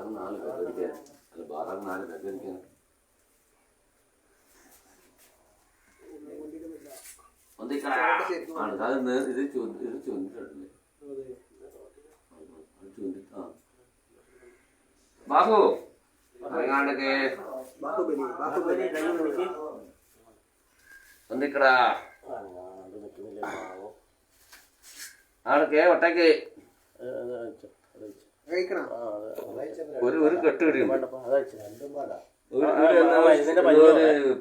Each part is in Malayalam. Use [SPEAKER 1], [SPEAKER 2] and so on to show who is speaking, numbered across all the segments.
[SPEAKER 1] ബാറാണ് നാല് പേരടിക്കാൻ അല്ല പതിനാല് ആണ് അത് ഇത് ചു- ഇത് ബാബു ഒന്നിക്കടാ. ആടൊക്കെ ഒട്ടക്ക് ഒരു ഒരു കെട്ട്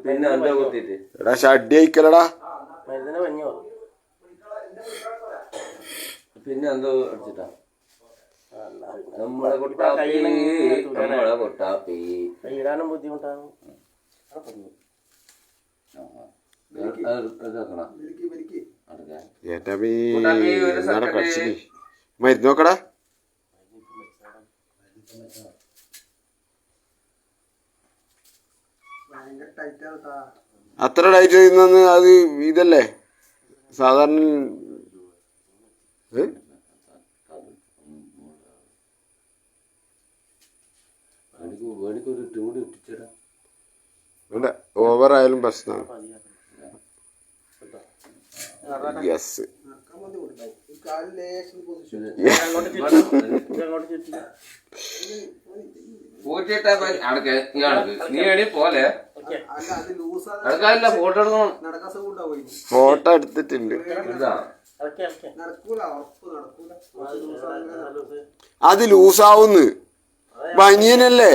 [SPEAKER 1] പിന്നെ എന്താ കുത്തിയിട്ട്?
[SPEAKER 2] എടാ ഷഡ്ഡി അയക്കലടാ
[SPEAKER 1] പിന്നെ എന്തോ അടിച്ചിട്ടാ? നമ്മളെ കൊട്ടാപ്പി നമ്മളെ കൊട്ടാപ്പി.
[SPEAKER 3] ഇടാനും ബുദ്ധിമുട്ടാണ്
[SPEAKER 2] മരുന്ന്
[SPEAKER 4] ഇതാക്കണ
[SPEAKER 2] അത്ര ഡയറ്റ് ചെയ്യുന്ന അത് ഇതല്ലേ? സാധാരണ ഓവർ ആയാലും പ്രശ്നമാണ്. യെസ്
[SPEAKER 1] അടക്ക നീ അടക്ക് നീ എണി പോലെ. അടക്കാനില്ല ഫോട്ടോ എടുക്കണം.
[SPEAKER 2] ഫോട്ടോ എടുത്തിട്ടുണ്ട്. അത് ലൂസാവുന്ന്. ബനിയനല്ലേ